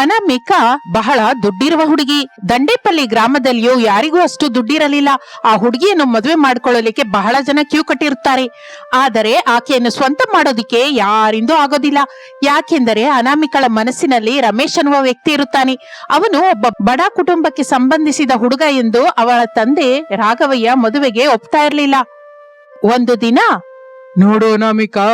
ಅನಾಮಿಕಾ ಬಹಳ ದುಡ್ಡಿರುವ ಹುಡುಗಿ. ದಂಡೇಪಲ್ಲಿ ಗ್ರಾಮದಲ್ಲಿಯೂ ಯಾರಿಗೂ ಅಷ್ಟು ದುಡ್ಡಿರಲಿಲ್ಲ. ಆ ಹುಡುಗಿಯನ್ನು ಮದುವೆ ಮಾಡ್ಕೊಳ್ಳಲಿಕ್ಕೆ ಬಹಳ ಜನ ಕ್ಯೂ ಕಟ್ಟಿರುತ್ತಾರೆ. ಆದರೆ ಆಕೆಯನ್ನು ಸ್ವಂತ ಮಾಡೋದಿಕ್ಕೆ ಯಾರಿಂದೂ ಆಗೋದಿಲ್ಲ. ಯಾಕೆಂದರೆ ಅನಾಮಿಕಳ ಮನಸ್ಸಿನಲ್ಲಿ ರಮೇಶ್ ಅನ್ನುವ ವ್ಯಕ್ತಿ ಇರುತ್ತಾನೆ. ಅವನು ಒಬ್ಬ ಬಡ ಕುಟುಂಬಕ್ಕೆ ಸಂಬಂಧಿಸಿದ ಹುಡುಗ ಎಂದು ಅವಳ ತಂದೆ ರಾಘವಯ್ಯ ಮದುವೆಗೆ ಒಪ್ತಾ ಇರಲಿಲ್ಲ. ಒಂದು ದಿನ, ನೋಡು ಅನಾಮಿಕಾ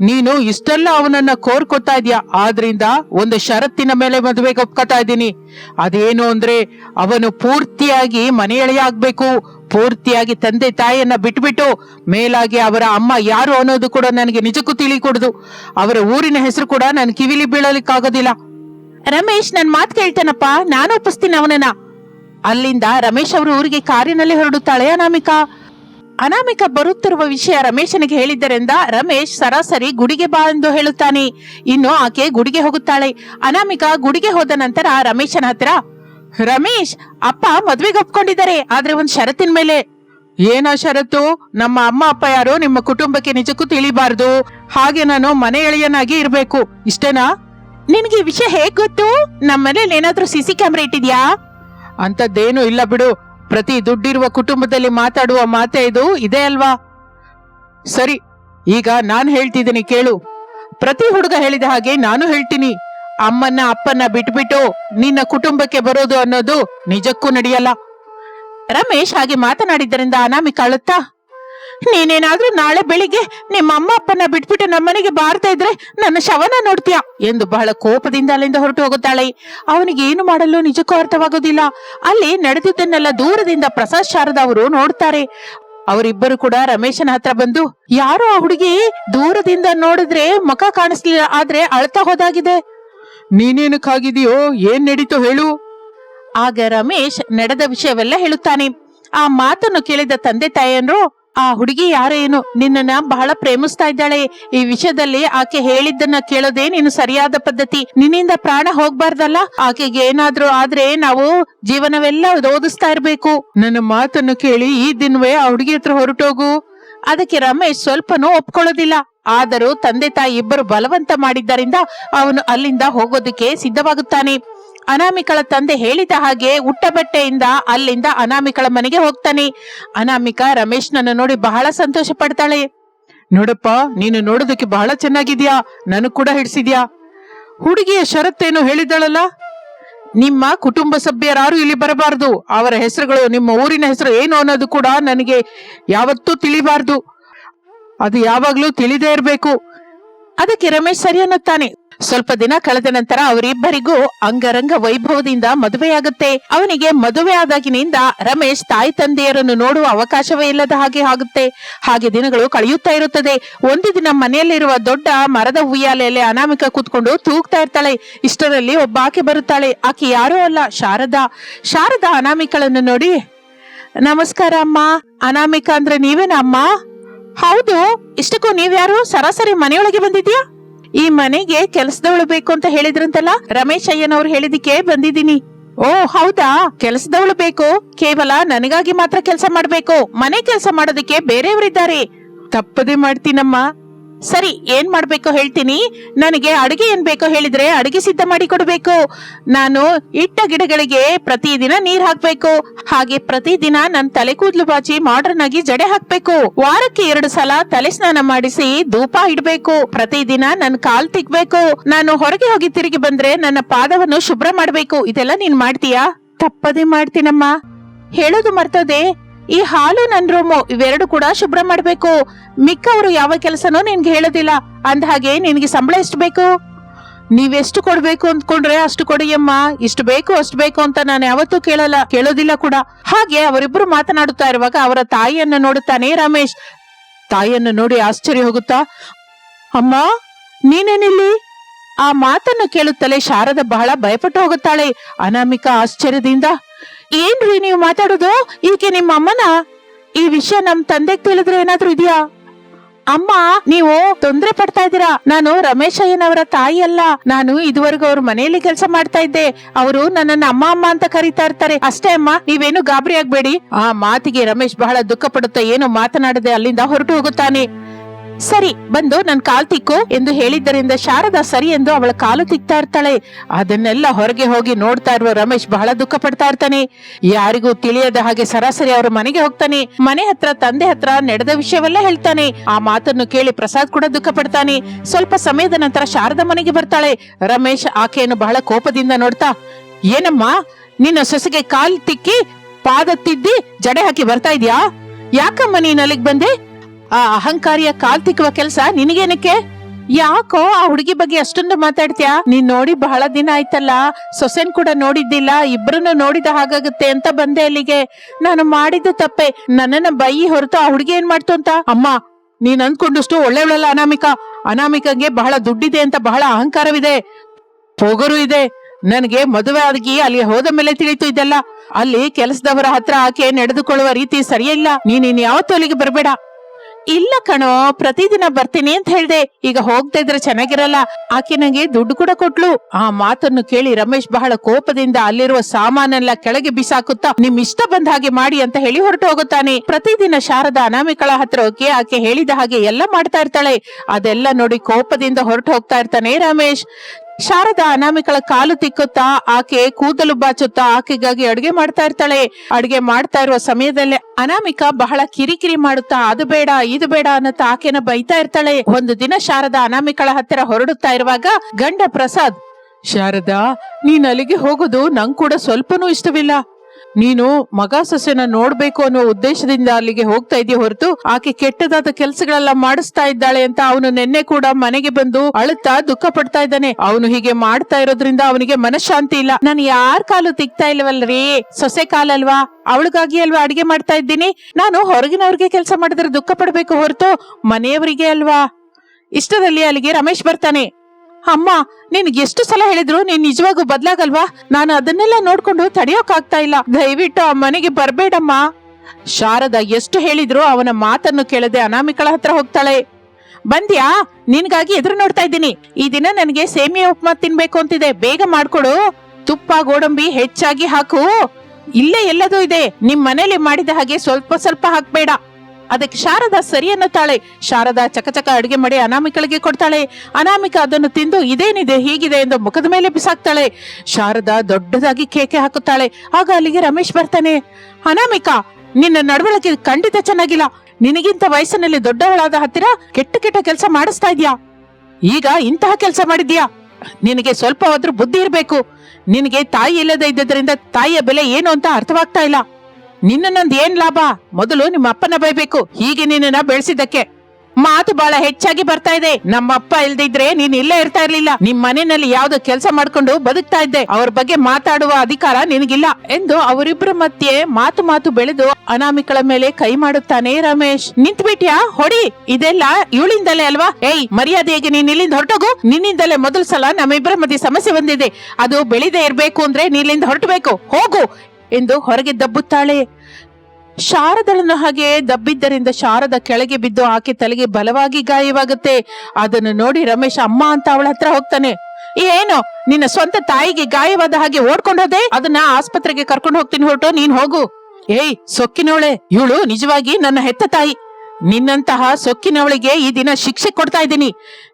ನೀನು ಇಷ್ಟೆಲ್ಲ ಅವನನ್ನ ಕೋರ್ಕೊತಾ ಇದೀಯ? ಆದ್ರಿಂದ ಒಂದು ಷರತ್ತಿನ ಮೇಲೆ ಮದುವೆಗೆ ಒಪ್ಕೊತಾ ಇದ್ದೀನಿ. ಅದೇನು ಅಂದ್ರೆ ಅವನು ಪೂರ್ತಿಯಾಗಿ ಮನೆಯಳೆಯ ಆಗ್ಬೇಕು ಪೂರ್ತಿಯಾಗಿ ತಂದೆ ತಾಯಿಯನ್ನ ಬಿಟ್ಬಿಟ್ಟು ಮೇಲಾಗಿ ಅವರ ಅಮ್ಮ ಯಾರು ಅನ್ನೋದು ಕೂಡ ನನಗೆ ನಿಜಕ್ಕೂ ತಿಳಿಕೊಡುದು. ಅವರ ಊರಿನ ಹೆಸರು ಕೂಡ ನನ್ ಕಿವಿಲಿ ಬೀಳಲಿಕ್ಕಾಗೋದಿಲ್ಲ. ರಮೇಶ್, ನನ್ ಮಾತು ಕೇಳ್ತೇನಪ್ಪ. ನಾನು ಒಪ್ಪಿಸ್ತೀನಿ ಅವನನ್ನ. ಅಲ್ಲಿಂದ ರಮೇಶ್ ಅವರು ಊರಿಗೆ ಕಾರಿನಲ್ಲಿ ಹೊರಡುತ್ತಾಳೆ ಅನಾಮಿಕಾ ಅನಾಮಿಕಾ ಬರುತ್ತಿರುವ ವಿಷಯ ರಮೇಶನಿಗೆ ಹೇಳಿದ್ದರಿಂದ ರಮೇಶ್ ಸರಾಸರಿ ಗುಡಿಗೆ ಬಾ ಎಂದು ಹೇಳುತ್ತಾನೆ. ಇನ್ನು ಆಕೆ ಗುಡಿಗೆ ಹೋಗುತ್ತಾಳೆ. ಅನಾಮಿಕ ಗುಡಿಗೆ ಹೋದ ನಂತರ ರಮೇಶನ ಹತ್ರ, ರಮೇಶ್, ಅಪ್ಪ ಮದ್ವೆಗೆ ಒಪ್ಕೊಂಡಿದ್ದಾರೆ. ಆದ್ರೆ ಒಂದ್ ಷರತ್ತಿನ ಮೇಲೆ. ಏನೋ ಷರತ್ತು? ನಮ್ಮ ಅಮ್ಮ, ಅಪ್ಪ ಯಾರು ನಿಮ್ಮ ಕುಟುಂಬಕ್ಕೆ ನಿಜಕ್ಕೂ ತಿಳಿಬಾರ್ದು. ಹಾಗೆ ನಾನು ಮನೆ ಎಳೆಯನಾಗಿ ಇರ್ಬೇಕು. ಇಷ್ಟೇನಾ? ನಿನ್ಗೆ ವಿಷಯ ಹೇಗ್ ಗೊತ್ತು? ನಮ್ಮ ಮನೇಲಿ ಏನಾದ್ರೂ ಸಿಸಿ ಕ್ಯಾಮ್ರಾ ಇಟ್ಟಿದ್ಯಾ? ಅಂತದ್ದೇನು ಇಲ್ಲ ಬಿಡು. ಪ್ರತಿ ದುಡ್ಡಿರುವ ಕುಟುಂಬದಲ್ಲಿ ಮಾತಾಡುವ ಮಾತೇ ಇದು? ಇದೆ ಅಲ್ವಾ? ಸರಿ, ಈಗ ನಾನು ಹೇಳ್ತಿದ್ದೀನಿ ಕೇಳು. ಪ್ರತಿ ಹುಡುಗ ಹೇಳಿದ ಹಾಗೆ ನಾನು ಹೇಳ್ತೀನಿ. ಅಮ್ಮನ್ನ, ಅಪ್ಪನ್ನ ಬಿಟ್ಬಿಟ್ಟು ನಿನ್ನ ಕುಟುಂಬಕ್ಕೆ ಬರೋದು ಅನ್ನೋದು ನಿಜಕ್ಕೂ ನಡೆಯಲ್ಲ. ರಮೇಶ್ ಹಾಗೆ ಮಾತನಾಡಿದ್ದರಿಂದ ಅನಾಮಿ ಅಳುತ್ತಾ? ನೀನೇನಾದ್ರೂ ನಾಳೆ ಬೆಳಿಗ್ಗೆ ನಿಮ್ಮ ಅಮ್ಮ ಅಪ್ಪನ ಬಿಟ್ಬಿಟ್ಟು ನಮ್ಮನೆಗೆ ಬಾರ್ತಾ ಇದ್ರೆ ನನ್ನ ಶವನ ನೋಡ್ತೀಯ? ಎಂದು ಬಹಳ ಕೋಪದಿಂದ ಅಲ್ಲಿಂದ ಹೊರಟು ಹೋಗುತ್ತಾಳೆ. ಅವನಿಗೆ ಏನು ಮಾಡಲು ನಿಜಕ್ಕೂ ಅರ್ಥವಾಗೋದಿಲ್ಲ. ಅಲ್ಲಿ ನಡೆದಿದ್ದನ್ನೆಲ್ಲ ದೂರದಿಂದ ಪ್ರಸಾದ್ ಶಾರದ ಅವರು ನೋಡ್ತಾರೆ. ಅವರಿಬ್ಬರು ಕೂಡ ರಮೇಶನ ಹತ್ರ ಬಂದು ಯಾರೋ ಆ ಹುಡುಗಿ ದೂರದಿಂದ ನೋಡಿದ್ರೆ ಮುಖ ಕಾಣಿಸ್ಲಿಲ್ಲ ಆದ್ರೆ ಅಳ್ತಾ ಹೋದಾಗಿದೆ. ನೀನೇನಕ್ಕಾಗಿದೆಯೋ ಏನ್ ನಡೀತು ಹೇಳು. ಆಗ ರಮೇಶ್ ನಡೆದ ವಿಷಯವೆಲ್ಲ ಹೇಳುತ್ತಾನೆ. ಆ ಮಾತನ್ನು ಕೇಳಿದ ತಂದೆ ತಾಯಿಯನ್ರು ಆ ಹುಡುಗಿ ಯಾರೇನು ನಿನ್ನನ್ನ ಬಹಳ ಪ್ರೇಮಿಸ್ತಾ ಇದ್ದಾಳೆ. ಈ ವಿಷಯದಲ್ಲಿ ಆಕೆ ಹೇಳಿದ್ದನ್ನ ಕೇಳೋದೇ ನೀನು ಸರಿಯಾದ ಪದ್ಧತಿ. ನಿನ್ನಿಂದ ಪ್ರಾಣ ಹೋಗ್ಬಾರ್ದಲ್ಲ? ಆಕೆಗೆ ಏನಾದ್ರೂ ಆದ್ರೆ ನಾವು ಜೀವನವೆಲ್ಲ ಓದಿಸ್ತಾ ಇರ್ಬೇಕು. ನನ್ನ ಮಾತನ್ನು ಕೇಳಿ ಈ ದಿನವೇ ಆ ಹುಡುಗಿ ಹತ್ರ ಹೊರಟೋಗು. ಅದಕ್ಕೆ ರಮೇಶ್ ಸ್ವಲ್ಪನೂ ಒಪ್ಕೊಳ್ಳೋದಿಲ್ಲ. ಆದರೂ ತಂದೆ ತಾಯಿ ಇಬ್ಬರು ಬಲವಂತ ಮಾಡಿದ್ದರಿಂದ ಅವನು ಅಲ್ಲಿಂದ ಹೋಗೋದಕ್ಕೆ ಸಿದ್ಧವಾಗುತ್ತಾನೆ. ಅನಾಮಿಕಳ ತಂದೆ ಹೇಳಿದ ಹಾಗೆ ಉಟ್ಟ ಬಟ್ಟೆಯಿಂದ ಅಲ್ಲಿಂದ ಅನಾಮಿಕಳ ಮನೆಗೆ ಹೋಗ್ತಾನೆ. ಅನಾಮಿಕ ರಮೇಶ್ನನ್ನು ನೋಡಿ ಬಹಳ ಸಂತೋಷ ಪಡ್ತಾಳೆ. ನೋಡಪ್ಪ, ನೀನು ನೋಡೋದಕ್ಕೆ ಬಹಳ ಚೆನ್ನಾಗಿದ್ಯಾ? ನನಗ್ ಕೂಡ ಹಿಡಿಸಿದ್ಯಾ? ಹುಡುಗಿಯ ಷರತ್ತೇನು ಹೇಳಿದಳಲ್ಲ ನಿಮ್ಮ ಕುಟುಂಬ ಸಭ್ಯರಾರು ಇಲ್ಲಿ ಬರಬಾರದು. ಅವರ ಹೆಸರುಗಳು, ನಿಮ್ಮ ಊರಿನ ಹೆಸರು ಏನು ಅನ್ನೋದು ಕೂಡ ನನಗೆ ಯಾವತ್ತೂ ತಿಳಿಬಾರ್ದು. ಅದು ಯಾವಾಗ್ಲೂ ತಿಳಿದೇ ಇರಬೇಕು. ಅದಕ್ಕೆ ರಮೇಶ್ ಸರಿ ಅನ್ನುತ್ತಾನೆ. ಸ್ವಲ್ಪ ದಿನ ಕಳೆದ ನಂತರ ಅವರಿಬ್ಬರಿಗೂ ಅಂಗರಂಗ ವೈಭವದಿಂದ ಮದುವೆಯಾಗುತ್ತೆ. ಅವನಿಗೆ ಮದುವೆ ಆದಾಗಿನಿಂದ ರಮೇಶ್ ತಾಯಿ ತಂದೆಯರನ್ನು ನೋಡುವ ಅವಕಾಶವೇ ಇಲ್ಲದ ಹಾಗೆ ಆಗುತ್ತೆ. ಹಾಗೆ ದಿನಗಳು ಕಳೆಯುತ್ತಾ ಇರುತ್ತದೆ. ಒಂದು ದಿನ ಮನೆಯಲ್ಲಿರುವ ದೊಡ್ಡ ಮರದ ಉಯ್ಯಾಲೆಯಲ್ಲಿ ಅನಾಮಿಕ ಕೂತ್ಕೊಂಡು ತೂಗ್ತಾ ಇರ್ತಾಳೆ. ಇಷ್ಟರಲ್ಲಿ ಒಬ್ಬ ಆಕೆ ಬರುತ್ತಾಳೆ. ಆಕೆ ಯಾರೂ ಅಲ್ಲ, ಶಾರದಾ. ಶಾರದಾ ಅನಾಮಿಕಳನ್ನು ನೋಡಿ, ನಮಸ್ಕಾರ ಅಮ್ಮ. ಅನಾಮಿಕ ಅಂದ್ರೆ ನೀವೇನಾ ಅಮ್ಮ? ಹೌದು. ಇಷ್ಟಕ್ಕೂ ನೀವ್ಯಾರು? ಸರಾಸರಿ ಮನೆಯೊಳಗೆ ಬಂದಿದ್ಯಾ ಈ ಮನೆಗೆ ಕೆಲಸದವಳು ಬೇಕು ಅಂತ ಹೇಳಿದ್ರಂತಲ್ಲ? ರಮೇಶ್ ಅಯ್ಯನವ್ರು ಹೇಳಿದಕ್ಕೆ ಬಂದಿದ್ದೀನಿ. ಓ, ಹೌದಾ? ಕೆಲಸದವಳು ಬೇಕು. ಕೇವಲ ನನಗಾಗಿ ಮಾತ್ರ ಕೆಲಸ ಮಾಡ್ಬೇಕು. ಮನೆ ಕೆಲಸ ಮಾಡೋದಕ್ಕೆ ಬೇರೆಯವರಿದ್ದಾರೆ. ತಪ್ಪದೆ ಮಾಡ್ತೀನಮ್ಮ. ಸರಿ, ಏನ್ ಮಾಡ್ಬೇಕು ಹೇಳ್ತೀನಿ. ನನಗೆ ಅಡುಗೆ ಏನ್ ಬೇಕೋ ಹೇಳಿದ್ರೆ ಅಡುಗೆ ಸಿದ್ಧ ಮಾಡಿ ಕೊಡಬೇಕು. ನಾನು ಇಟ್ಟ ಗಿಡಗಳಿಗೆ ಪ್ರತಿದಿನ ನೀರ್ ಹಾಕ್ಬೇಕು. ಹಾಗೆ ಪ್ರತಿದಿನ ನನ್ ತಲೆ ಕೂದಲು ಬಾಚಿ ಮಾಡರ್ನ್ ಆಗಿ ಜಡೆ ಹಾಕ್ಬೇಕು. ವಾರಕ್ಕೆ ಎರಡು ಸಲ ತಲೆ ಸ್ನಾನ ಮಾಡಿಸಿ ಧೂಪ ಇಡ್ಬೇಕು. ಪ್ರತಿದಿನ ನನ್ ಕಾಲ್ ತಿಕ್ಬೇಕು. ನಾನು ಹೊರಗೆ ಹೋಗಿ ತಿರುಗಿ ಬಂದ್ರೆ ನನ್ನ ಪಾದವನ್ನು ಶುಭ್ರ ಮಾಡ್ಬೇಕು. ಇದೆಲ್ಲ ನೀನ್ ಮಾಡ್ತೀಯಾ? ತಪ್ಪದೇ ಮಾಡ್ತೀನಮ್ಮ. ಹೇಳೋದು ಮರ್ತೋದೆ. ಈ ಹಾಲು ನನ್ ರೂಮು, ಇವೆರಡು ಕೂಡ ಶುಭ್ರ ಮಾಡ್ಬೇಕು. ಮಿಕ್ಕವರು ಯಾವ ಕೆಲಸನೂ ನಿನ್ಗೆ ಹೇಳೋದಿಲ್ಲ. ಅಂದ ಹಾಗೆ ನಿನ್ಗೆ ಸಂಬಳ ಎಷ್ಟು ಬೇಕು? ನೀವೆಷ್ಟು ಕೊಡ್ಬೇಕು ಅಂದ್ಕೊಂಡ್ರೆ ಅಷ್ಟು ಕೊಡಿಯಮ್ಮ ಇಷ್ಟು ಬೇಕು, ಅಷ್ಟು ಬೇಕು ಅಂತ ನಾನು ಯಾವತ್ತೂ ಕೇಳಲ್ಲ, ಕೇಳೋದಿಲ್ಲ ಕೂಡ. ಹಾಗೆ ಅವರಿಬ್ರು ಮಾತನಾಡುತ್ತಾ ಇರುವಾಗ ಅವರ ತಾಯಿಯನ್ನ ನೋಡುತ್ತಾನೆ ರಮೇಶ್. ತಾಯಿಯನ್ನು ನೋಡಿ ಆಶ್ಚರ್ಯ ಹೋಗುತ್ತಾ, ಅಮ್ಮ, ನೀನೇನಿಲ್ಲಿ? ಆ ಮಾತನ್ನು ಕೇಳುತ್ತಲೇ ಶಾರದ ಬಹಳ ಭಯಪಟ್ಟು ಹೋಗುತ್ತಾಳೆ. ಅನಾಮಿಕ ಆಶ್ಚರ್ಯದಿಂದ ಏನ್ರಿ ನೀವು ಮಾತಾಡೋದು? ಈಕೆ ನಿಮ್ಮ ಅಮ್ಮನ? ಈ ವಿಷಯ ನಮ್ ತಂದೆಗ್ ತಿಳಿದ್ರೆ ಏನಾದ್ರೂ ಇದೆಯಾ? ಅಮ್ಮ, ನೀವು ತೊಂದ್ರೆ ಪಡ್ತಾ ಇದ್ದೀರಾ? ನಾನು ರಮೇಶ್ ಅಯ್ಯನವರ ತಾಯಿ ಅಲ್ಲ. ನಾನು ಇದುವರೆಗೂ ಅವ್ರ ಮನೆಯಲ್ಲಿ ಕೆಲಸ ಮಾಡ್ತಾ ಇದ್ದೆ. ಅವರು ನನ್ನನ್ನ ಅಮ್ಮ ಅಮ್ಮ ಅಂತ ಕರೀತಾ ಇರ್ತಾರೆ. ಅಷ್ಟೇ ಅಮ್ಮ, ನೀವೇನು ಗಾಬರಿ ಆಗ್ಬೇಡಿ. ಆ ಮಾತಿಗೆ ರಮೇಶ್ ಬಹಳ ದುಃಖ ಪಡುತ್ತಾ ಏನು ಮಾತನಾಡದೆ ಅಲ್ಲಿಂದ ಹೊರಟು ಹೋಗುತ್ತಾನೆ. ಸರಿ, ಬಂದು ನನ್ ಕಾಲ್ ತಿಕ್ಕು ಎಂದು ಹೇಳಿದ್ದರಿಂದ ಶಾರದಾ ಸರಿ ಎಂದು ಅವಳ ಕಾಲು ತಿಕ್ತಾ ಇರ್ತಾಳೆ. ಅದನ್ನೆಲ್ಲ ಹೊರಗೆ ಹೋಗಿ ನೋಡ್ತಾ ಇರುವ ರಮೇಶ್ ಬಹಳ ದುಃಖ ಪಡ್ತಾ ಇರ್ತಾನೆ. ಯಾರಿಗೂ ತಿಳಿಯದ ಹಾಗೆ ಸರಾಸರಿ ಅವರ ಮನೆಗೆ ಹೋಗ್ತಾನೆ. ಮನೆ ಹತ್ರ, ತಂದೆ ಹತ್ರ ನಡೆದ ವಿಷಯವೆಲ್ಲ ಹೇಳ್ತಾನೆ. ಆ ಮಾತನ್ನು ಕೇಳಿ ಪ್ರಸಾದ್ ಕೂಡ ದುಃಖ ಪಡ್ತಾನೆ. ಸ್ವಲ್ಪ ಸಮಯದ ನಂತರ ಶಾರದಾ ಮನೆಗೆ ಬರ್ತಾಳೆ. ರಮೇಶ್ ಆಕೆಯನ್ನು ಬಹಳ ಕೋಪದಿಂದ ನೋಡ್ತಾ, ಏನಮ್ಮ, ನಿನ್ನ ಸೊಸೆಗೆ ಕಾಲ್ ತಿಕ್ಕಿ ಪಾದ ತಿದ್ದಿ ಜಡೆ ಹಾಕಿ ಬರ್ತಾ ಇದ್ಯಾ? ಯಾಕಮ್ಮ ನೀನ್ ಅಲ್ಲಿಗೆ ಬಂದೆ? ಆ ಅಹಂಕಾರಿಯ ಕಾಲ್ ತಿಕ್ಕುವ ಕೆಲಸ ನಿನಗೇನಕ್ಕೆ? ಯಾಕೋ ಆ ಹುಡುಗಿ ಬಗ್ಗೆ ಅಷ್ಟೊಂದು ಮಾತಾಡ್ತೀಯಾ? ನೀನ್ ನೋಡಿ ಬಹಳ ದಿನ ಆಯ್ತಲ್ಲ, ಸೊಸೆನ್ ಕೂಡ ನೋಡಿದ್ದಿಲ್ಲ ಇಬ್ರನ್ನು ನೋಡಿದ ಹಾಗಾಗುತ್ತೆ ಅಂತ ಬಂದೆ ಅಲ್ಲಿಗೆ. ನಾನು ಮಾಡಿದ್ದು ತಪ್ಪೆ, ನನ್ನನ್ನ ಬೈ ಹೊರತು ಆ ಹುಡುಗಿ ಏನ್ ಮಾಡ್ತು ಅಂತ? ಅಮ್ಮ, ನೀನ್ ಅನ್ಕೊಂಡಷ್ಟು ಒಳ್ಳೆವಳಲ್ಲ ಅನಾಮಿಕ. ಅನಾಮಿಕಂಗೆ ಬಹಳ ದುಡ್ಡಿದೆ ಅಂತ ಬಹಳ ಅಹಂಕಾರವಿದೆ. ಪೋಗರು ಇದೆ. ನನಗೆ ಮದುವೆ ಆಗಿ ಅಲ್ಲಿ ಹೋದ ಮೇಲೆ ತಿಳಿತು ಇದೆಲ್ಲ. ಅಲ್ಲಿ ಕೆಲಸದವರ ಹತ್ರ ಆಕೆ ನಡೆದುಕೊಳ್ಳುವ ರೀತಿ ಸರಿಯಿಲ್ಲ ನೀನ್ ಇನ್ ಯಾವತ್ತೂ ಅಲ್ಲಿಗೆ ಬರ್ಬೇಡ. ಇಲ್ಲ ಕಣೋ, ಪ್ರತಿದಿನ ಬರ್ತೀನಿ ಅಂತ ಹೇಳ್ದೆ. ಈಗ ಹೋಗ್ತಾ ಇದ್ರೆ ಚೆನ್ನಾಗಿರಲ್ಲ. ಆಕೆ ನಂಗೆ ದುಡ್ಡು ಕೂಡ ಕೊಟ್ಲು. ಆ ಮಾತನ್ನು ಕೇಳಿ ರಮೇಶ್ ಬಹಳ ಕೋಪದಿಂದ ಅಲ್ಲಿರುವ ಸಾಮಾನೆಲ್ಲ ಕೆಳಗೆ ಬಿಸಾಕುತ್ತಾ, ನಿಮ್ ಇಷ್ಟ ಬಂದ ಹಾಗೆ ಮಾಡಿ ಅಂತ ಹೇಳಿ ಹೊರಟು ಹೋಗುತ್ತಾನೆ. ಪ್ರತಿದಿನ ಶಾರದಾ ಅನಾಮಿಕಳ ಹತ್ರ ಹೋಗಿ ಆಕೆ ಹೇಳಿದ ಹಾಗೆ ಎಲ್ಲ ಮಾಡ್ತಾ ಇರ್ತಾಳೆ. ಅದೆಲ್ಲ ನೋಡಿ ಕೋಪದಿಂದ ಹೊರಟು ಹೋಗ್ತಾ ಇರ್ತಾನೆ ರಮೇಶ್. ಶಾರದಾ ಅನಾಮಿಕಳ ಕಾಲು ತಿಕ್ಕುತ್ತಾ ಆಕೆ ಕೂದಲು ಬಾಚುತ್ತಾ ಆಕೆಗಾಗಿ ಅಡುಗೆ ಮಾಡ್ತಾ ಇರ್ತಾಳೆ. ಅಡುಗೆ ಮಾಡ್ತಾ ಇರುವ ಸಮಯದಲ್ಲಿ ಅನಾಮಿಕ ಬಹಳ ಕಿರಿಕಿರಿ ಮಾಡುತ್ತಾ, ಅದು ಬೇಡ, ಇದು ಬೇಡ ಅನ್ನತ್ತ ಆಕೆನ ಬೈತಾ ಇರ್ತಾಳೆ. ಒಂದು ದಿನ ಶಾರದಾ ಅನಾಮಿಕಳ ಹತ್ತಿರ ಹೊರಡುತ್ತಾ ಇರುವಾಗ ಗಂಡ ಪ್ರಸಾದ್, ಶಾರದಾ, ನೀನ್ ಅಲ್ಲಿಗೆ ಹೋಗೋದು ನಂಗ್ ಕೂಡ ಸ್ವಲ್ಪನೂ ಇಷ್ಟವಿಲ್ಲ. ನೀನು ಮಗ ಸೊಸೆನ ನೋಡ್ಬೇಕು ಅನ್ನೋ ಉದ್ದೇಶದಿಂದ ಅಲ್ಲಿಗೆ ಹೋಗ್ತಾ ಇದೆಯ ಹೊರತು ಆಕೆ ಕೆಟ್ಟದಾದ ಕೆಲಸಗಳೆಲ್ಲ ಮಾಡಿಸ್ತಾ ಇದ್ದಾಳೆ ಅಂತ ಅವನು ನಿನ್ನೆ ಕೂಡ ಮನೆಗೆ ಬಂದು ಅಳುತ್ತಾ ದುಃಖ ಪಡ್ತಾ ಇದ್ದಾನೆ. ಅವನು ಹೀಗೆ ಮಾಡ್ತಾ ಇರೋದ್ರಿಂದ ಅವನಿಗೆ ಮನಃಶಾಂತಿ ಇಲ್ಲ. ನಾನು ಯಾರ್ ಕಾಲು ತಿಕ್ತಾ ಇಲ್ವಲ್ರಿ? ಸೊಸೆ ಕಾಲಲ್ವಾ? ಅವಳಿಗಾಗಿ ಅಲ್ವಾ ಅಡಿಗೆ ಮಾಡ್ತಾ ಇದ್ದೀನಿ? ನಾನು ಹೊರಗಿನವ್ರಿಗೆ ಕೆಲಸ ಮಾಡಿದ್ರೆ ದುಃಖ ಪಡ್ಬೇಕು ಹೊರತು ಮನೆಯವರಿಗೆ ಅಲ್ವಾ? ಇಷ್ಟದಲ್ಲಿ ಅಲ್ಲಿಗೆ ರಮೇಶ್ ಬರ್ತಾನೆ. ಅಮ್ಮ ನಿನ್ಗೆ ಎಷ್ಟು ಸಲ ಹೇಳಿದ್ರು ನೀನ್ ನಿಜವಾಗೂ ಬದ್ಲಾಗಲ್ವಾ? ನಾನು ಅದನ್ನೆಲ್ಲ ನೋಡ್ಕೊಂಡು ತಡೆಯೋಕಾಗ್ತಾ ಇಲ್ಲ. ದಯವಿಟ್ಟು ಆ ಮನೆಗೆ ಬರ್ಬೇಡಮ್ಮ. ಶಾರದಾ ಎಷ್ಟು ಹೇಳಿದ್ರು ಅವನ ಮಾತನ್ನು ಕೇಳದೆ ಅನಾಮಿಕಳ ಹತ್ರ ಹೋಗ್ತಾಳೆ. ಬಂದ್ಯಾ? ನಿನ್ಗಾಗಿ ಎದುರು ನೋಡ್ತಾ ಇದ್ದೀನಿ. ಈ ದಿನ ನನಗೆ ಸೇಮಿಯ ಉಪ್ಮಾ ತಿನ್ಬೇಕು ಅಂತಿದೆ. ಬೇಗ ಮಾಡ್ಕೊಡು. ತುಪ್ಪ, ಗೋಡಂಬಿ ಹೆಚ್ಚಾಗಿ ಹಾಕು. ಇಲ್ಲೇ ಎಲ್ಲದೂ ಇದೆ. ನಿಮ್ ಮನೇಲಿ ಮಾಡಿದ ಹಾಗೆ ಸ್ವಲ್ಪ ಸ್ವಲ್ಪ ಹಾಕ್ಬೇಡ. ಅದಕ್ಕೆ ಶಾರದಾ ಸರಿ ಅನ್ನುತ್ತಾಳೆ. ಶಾರದಾ ಚಕಚಕ ಅಡುಗೆ ಮಾಡಿ ಅನಾಮಿಕಳಿಗೆ ಕೊಡ್ತಾಳೆ. ಅನಾಮಿಕ ಅದನ್ನು ತಿಂದು ಇದೇನಿದೆ, ಹೀಗಿದೆ ಎಂದು ಮುಖದ ಮೇಲೆ ಬಿಸಾಕ್ತಾಳೆ. ಶಾರದಾ ದೊಡ್ಡದಾಗಿ ಕೇಕೆ ಹಾಕುತ್ತಾಳೆ. ಆಗ ಅಲ್ಲಿಗೆ ರಮೇಶ್ ಬರ್ತಾನೆ. ಅನಾಮಿಕ, ನಿನ್ನ ನಡವಳಿಕೆ ಖಂಡಿತ ಚೆನ್ನಾಗಿಲ್ಲ. ನಿನಗಿಂತ ವಯಸ್ಸಿನಲ್ಲಿ ದೊಡ್ಡವಳಾದ ಹತ್ತಿರ ಕೆಟ್ಟ ಕೆಟ್ಟ ಕೆಲಸ ಮಾಡಿಸ್ತಾ ಇದ್ಯಾ? ಈಗ ಇಂತಹ ಕೆಲಸ ಮಾಡಿದ್ಯಾ? ನಿನಗೆ ಸ್ವಲ್ಪವಾದ್ರೂ ಬುದ್ಧಿ ಇರಬೇಕು. ನಿನಗೆ ತಾಯಿ ಇಲ್ಲದೆ ಇದ್ದರಿಂದ ತಾಯಿಯ ಬೆಲೆ ಏನು ಅಂತ ಅರ್ಥವಾಗ್ತಾ ಇಲ್ಲ. ನಿನ್ನನ್ನೊಂದ್ ಏನ್ ಲಾಭ? ಮೊದಲು ನಿಮ್ಮ ಅಪ್ಪನ ಬೈಬೇಕು. ಹೀಗೆ ನಿನ್ನನ್ನ ಬೆಳೆಸಿದ್ದಕ್ಕೆ. ಮಾತು ಬಹಳ ಹೆಚ್ಚಾಗಿ ಬರ್ತಾ ಇದೆ. ನಮ್ಮ ಅಪ್ಪ ಇಲ್ದಿದ್ರೆ ನೀನ್ ಇಲ್ಲೇ ಇರ್ತಾ ಇರ್ಲಿಲ್ಲ. ನಿಮ್ ಮನೆಯಲ್ಲಿ ಯಾವ್ದೋ ಕೆಲಸ ಮಾಡ್ಕೊಂಡು ಬದುಕ್ತಾ ಇದ್ದೆ. ಅವ್ರ ಬಗ್ಗೆ ಮಾತಾಡುವ ಅಧಿಕಾರ ನಿನಗಿಲ್ಲ ಎಂದು ಅವರಿಬ್ಬರ ಮಧ್ಯೆ ಮಾತು ಮಾತು ಬೆಳೆದು ಅನಾಮಿಕಳ ಮೇಲೆ ಕೈ ಮಾಡುತ್ತಾನೆ ರಮೇಶ್. ನಿಂತ್ಬಿಟ್ಯಾ? ಹೊಡಿ. ಇದೆಲ್ಲ ಇವಳಿಂದಲೇ ಅಲ್ವಾ? ಏಯ್ ಮರ್ಯಾದೆಗೆ ನೀನ್ ಇಲ್ಲಿಂದ ಹೊರಟೋಗು? ನಿನ್ನಿಂದಲೇ ಮೊದಲ ಸಲ ನಮ್ಮಿಬ್ಬರ ಮಧ್ಯೆ ಸಮಸ್ಯೆ ಬಂದಿದೆ. ಅದು ಬೆಳಿದೇ ಇರ್ಬೇಕು ಅಂದ್ರೆ ನೀಲಿಂದ ಹೊರಟಬೇಕು. ಹೋಗು. ಎಂದು ಹೊರಗೆ ದಬ್ಬುತ್ತಾಳೆ. ಶಾರದಳನ್ನು ಹಾಗೆ ದಬ್ಬಿದ್ದರಿಂದ ಶಾರದ ಕೆಳಗೆ ಬಿದ್ದು ಆಕೆ ತಲೆಗೆ ಬಲವಾಗಿ ಗಾಯವಾಗುತ್ತೆ. ಅದನ್ನು ನೋಡಿ ರಮೇಶ್ ಅಮ್ಮ ಅಂತ ಅವಳ ಹತ್ರ ಹೋಗ್ತಾನೆ. ಏನು, ನಿನ್ನ ಸ್ವಂತ ತಾಯಿಗೆ ಗಾಯವಾದ ಹಾಗೆ ಓಡ್ಕೊಂಡು ಹೋದೆ? ಅದನ್ನ ಆಸ್ಪತ್ರೆಗೆ ಕರ್ಕೊಂಡು ಹೋಗ್ತೀನಿ ಹೊರಟು, ನೀನ್ ಹೋಗು. ಏಯ್, ಸೊಕ್ಕಿನವಳೆ, ಇವಳು ನಿಜವಾಗಿ ನನ್ನ ಹೆತ್ತ ತಾಯಿ. ನಿನ್ನಂತಹ ಸೊಕ್ಕಿನವಳಿಗೆ ಈ ದಿನ ಶಿಕ್ಷೆ ಕೊಡ್ತಾ ಇದ್ದೀನಿ.